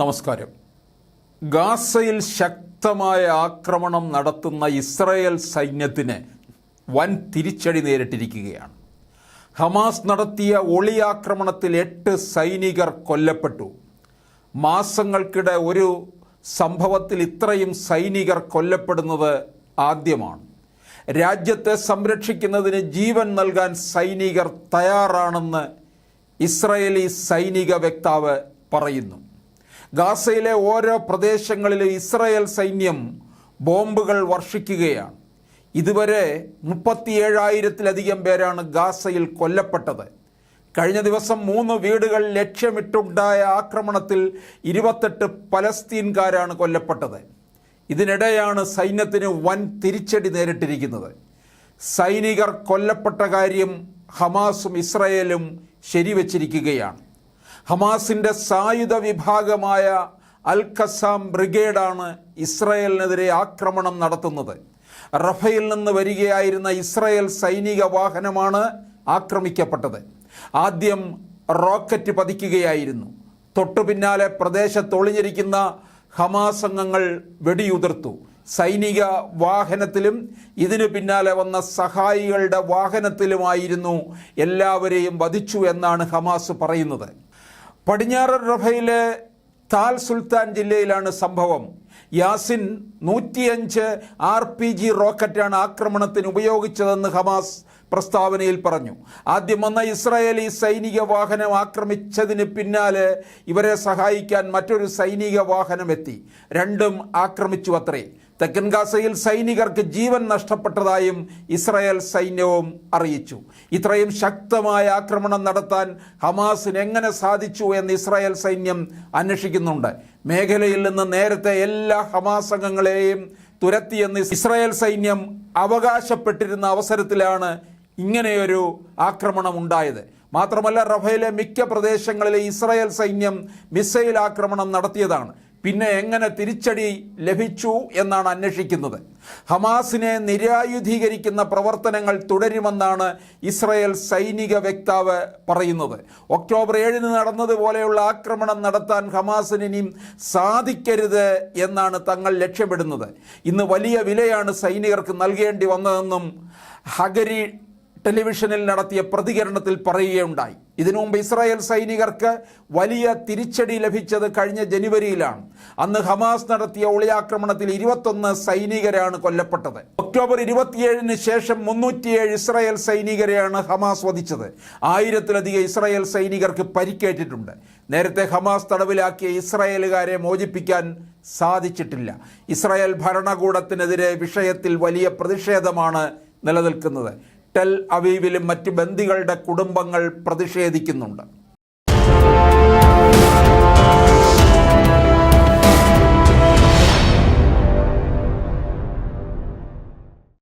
നമസ്കാരം. ഗാസയിൽ ശക്തമായ ആക്രമണം നടത്തുന്ന ഇസ്രായേൽ സൈന്യത്തിന് വൻ തിരിച്ചടി നേരിട്ടിരിക്കുകയാണ്. ഹമാസ് നടത്തിയ ഒളിയാക്രമണത്തിൽ എട്ട് സൈനികർ കൊല്ലപ്പെട്ടു. മാസങ്ങൾക്കിടെ ഒരു സംഭവത്തിൽ ഇത്രയും സൈനികർ കൊല്ലപ്പെടുന്നത് ആദ്യമാണ്. രാജ്യത്തെ സംരക്ഷിക്കുന്നതിന് ജീവൻ നൽകാൻ സൈനികർ തയ്യാറാണെന്ന് ഇസ്രയേലി സൈനിക വക്താവ് പറയുന്നു. ഗാസയിലെ ഓരോ പ്രദേശങ്ങളിലും ഇസ്രയേൽ സൈന്യം ബോംബുകൾ വർഷിക്കുകയാണ്. ഇതുവരെ മുപ്പത്തിയേഴായിരത്തിലധികം പേരാണ് ഗാസയിൽ കൊല്ലപ്പെട്ടത്. കഴിഞ്ഞ ദിവസം മൂന്ന് വീടുകൾ ലക്ഷ്യമിട്ടുണ്ടായ ആക്രമണത്തിൽ ഇരുപത്തെട്ട് പലസ്തീൻകാരാണ് കൊല്ലപ്പെട്ടത്. ഇതിനിടെയാണ് സൈന്യത്തിന് വൻ തിരിച്ചടി നേരിട്ടിരിക്കുന്നത്. സൈനികർ കൊല്ലപ്പെട്ട കാര്യം ഹമാസും ഇസ്രയേലും ശരിവച്ചിരിക്കുകയാണ്. ഹമാസിന്റെ സായുധ വിഭാഗമായ അൽ ഖസാം ബ്രിഗേഡാണ് ഇസ്രയേലിനെതിരെ ആക്രമണം നടത്തുന്നത്. റഫയിൽ നിന്ന് വരികയായിരുന്ന ഇസ്രയേൽ സൈനിക വാഹനമാണ് ആക്രമിക്കപ്പെട്ടത്. ആദ്യം റോക്കറ്റ് പതിക്കുകയായിരുന്നു. തൊട്ടു പിന്നാലെ പ്രദേശത്ത് ഒളിഞ്ഞിരിക്കുന്ന ഹമാസ് അംഗങ്ങൾ വെടിയുതിർത്തു. സൈനിക വാഹനത്തിലും ഇതിനു പിന്നാലെ വന്ന സഹായികളുടെ വാഹനത്തിലുമായിരുന്നു എല്ലാവരെയും വധിച്ചു എന്നാണ് ഹമാസ് പറയുന്നത്. പടിഞ്ഞാറ് റഫയിലെ താൽ സുൽത്താൻ ജില്ലയിലാണ് സംഭവം. യാസിൻ നൂറ്റിയഞ്ച് ആർ പി ജി റോക്കറ്റാണ് ആക്രമണത്തിന് ഉപയോഗിച്ചതെന്ന് ഹമാസ് പ്രസ്താവനയിൽ പറഞ്ഞു. ആദ്യം വന്ന ഇസ്രായേലി സൈനിക വാഹനം ആക്രമിച്ചതിന് പിന്നാലെ ഇവരെ സഹായിക്കാൻ മറ്റൊരു സൈനിക വാഹനം എത്തി. രണ്ടും ആക്രമിച്ചു അത്രേ തെക്കൻ ഗാസയിൽ സൈനികർക്ക് ജീവൻ നഷ്ടപ്പെട്ടതായും ഇസ്രായേൽ സൈന്യവും അറിയിച്ചു. ഇത്രയും ശക്തമായ ആക്രമണം നടത്താൻ ഹമാസിന് എങ്ങനെ സാധിച്ചു എന്ന് ഇസ്രായേൽ സൈന്യം അന്വേഷിക്കുന്നുണ്ട്. മേഖലയിൽ നിന്ന് നേരത്തെ എല്ലാ ഹമാസ് അംഗങ്ങളെയും തുരത്തിയെന്ന് ഇസ്രായേൽ സൈന്യം അവകാശപ്പെട്ടിരുന്ന അവസരത്തിലാണ് ഇങ്ങനെയൊരു ആക്രമണം ഉണ്ടായത് മാത്രമല്ല റഫയിലെ മിക്ക പ്രദേശങ്ങളിലെ ഇസ്രായേൽ സൈന്യം മിസൈൽ ആക്രമണം നടത്തിയതാണ്. പിന്നെ എങ്ങനെ തിരിച്ചടി ലഭിച്ചു എന്നാണ് അന്വേഷിക്കുന്നത്. ഹമാസിനെ നിരായുധീകരിക്കുന്ന പ്രവർത്തനങ്ങൾ തുടരുമെന്നാണ് ഇസ്രയേൽ സൈനിക വക്താവ് പറയുന്നത്. ഒക്ടോബർ ഏഴിന് നടന്നതുപോലെയുള്ള ആക്രമണം നടത്താൻ ഹമാസിന് ഇനിയും സാധിക്കരുത് എന്നാണ് തങ്ങൾ ലക്ഷ്യമിടുന്നത്. ഇന്ന് വലിയ വിലയാണ് സൈനികർക്ക് നൽകേണ്ടി വന്നതെന്നും ഹഗരി ടെലിവിഷനിൽ നടത്തിയ പ്രതികരണത്തിൽ പറയുകയുണ്ടായി. ഇതിനു മുമ്പ് ഇസ്രായേൽ സൈനികർക്ക് വലിയ തിരിച്ചടി ലഭിച്ചത് കഴിഞ്ഞ ജനുവരിയിലാണ്. അന്ന് ഹമാസ് നടത്തിയ ഒളിയാക്രമണത്തിൽ ഇരുപത്തൊന്ന് സൈനികരാണ് കൊല്ലപ്പെട്ടത്. ഒക്ടോബർ ഇരുപത്തിയേഴിന് ശേഷം മുന്നൂറ്റിയേഴ് ഇസ്രായേൽ സൈനികരെയാണ് ഹമാസ് വധിച്ചത്. ആയിരത്തിലധികം ഇസ്രായേൽ സൈനികർക്ക് പരിക്കേറ്റിട്ടുണ്ട്. നേരത്തെ ഹമാസ് തടവിലാക്കിയ ഇസ്രായേലുകാരെ മോചിപ്പിക്കാൻ സാധിച്ചിട്ടില്ല. ഇസ്രായേൽ ഭരണകൂടത്തിനെതിരെ വിഷയത്തിൽ വലിയ പ്രതിഷേധമാണ് നിലനിൽക്കുന്നത്. ടെൽ അവീവിലും മറ്റ് ബന്ദികളുടെ കുടുംബങ്ങൾ പ്രതിഷേധിക്കുന്നുണ്ട്.